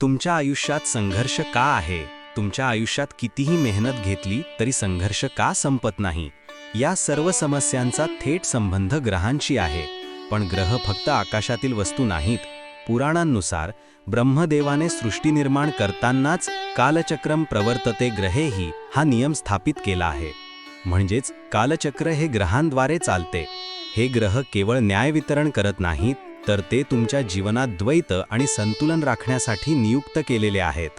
तुमच्या आयुष्यात संघर्ष का आहे? तुमच्या आयुष्यात कितीही मेहनत घेतली तरी संघर्ष का संपत नाही? या सर्व समस्यांचा थेट संबंध ग्रहांशी आहे. पण ग्रह फक्त आकाशातील वस्तू नाहीत. पुराणांनुसार ब्रह्मदेवाने सृष्टी निर्माण करतानाच कालचक्रम प्रवर्तते ग्रहेही हा नियम स्थापित केला आहे. म्हणजेच कालचक्र हे ग्रहांद्वारे चालते. हे ग्रह केवळ न्याय वितरण करत नाहीत तर ते तुमच्या जीवनात द्वैत आणि संतुलन राखण्यासाठी नियुक्त केलेले आहेत.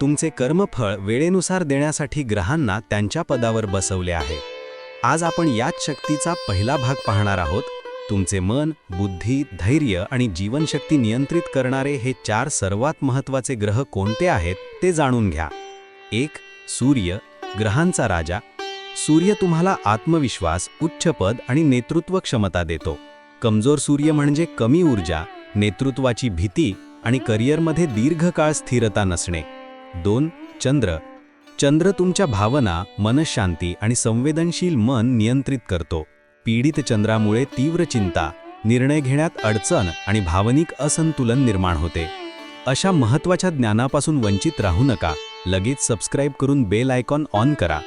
तुमचे कर्मफळ वेळेनुसार देण्यासाठी ग्रहांना त्यांच्या पदावर बसवले आहे. आज आपण याच शक्तीचा पहिला भाग पाहणार आहोत. तुमचे मन बुद्धी धैर्य आणि जीवनशक्ती नियंत्रित करणारे हे चार सर्वात महत्त्वाचे ग्रह कोणते आहेत ते जाणून घ्या. एक सूर्य ग्रहांचा राजा. सूर्य तुम्हाला आत्मविश्वास उच्च पद आणि नेतृत्व क्षमता देतो. कमजोर सूर्य म्हणजे कमी ऊर्जा नेतृत्वाची भीती आणि करिअरमध्ये दीर्घकाळ स्थिरता नसणे. दोन चंद्र. चंद्र तुमच्या भावना मनशांती आणि संवेदनशील मन नियंत्रित करतो. पीडित चंद्रामुळे तीव्र चिंता निर्णय घेण्यात अडचण आणि भावनिक असंतुलन निर्माण होते. अशा महत्त्वाच्या ज्ञानापासून वंचित राहू नका. लगेच सबस्क्राईब करून बेल आयकॉन ऑन करा.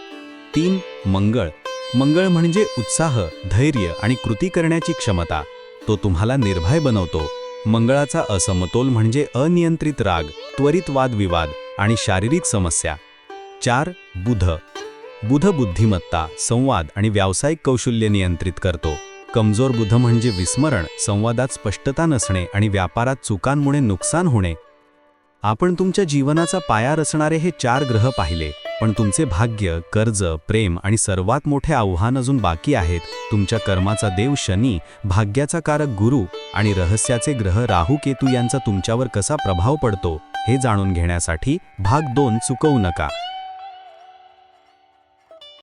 तीन मंगळ. मंगळ म्हणजे उत्साह धैर्य आणि कृती करण्याची क्षमता. तो तुम्हाला निर्भय बनवतो. मंगळाचा असमतोल म्हणजे अनियंत्रित राग त्वरित वादविवाद आणि शारीरिक समस्या. चार बुध. बुध बुद्धिमत्ता संवाद आणि व्यावसायिक कौशल्य नियंत्रित करतो. कमजोर बुध म्हणजे विस्मरण संवादात स्पष्टता नसणे आणि व्यापारात चुकांमुळे नुकसान होणे. आपण तुमच्या जीवनाचा पाया रचणारे हे चार ग्रह पाहिले. पण तुमचे भाग्य कर्ज प्रेम आणि सर्वात मोठे आव्हान अजून बाकी आहेत. तुमच्या कर्माचा देव शनी भाग्याचा कारक गुरु आणि रहस्याचे ग्रह राहू केतू यांचा तुमच्यावर कसा प्रभाव पडतो हे जाणून घेण्यासाठी भाग दोन चुकवू नका.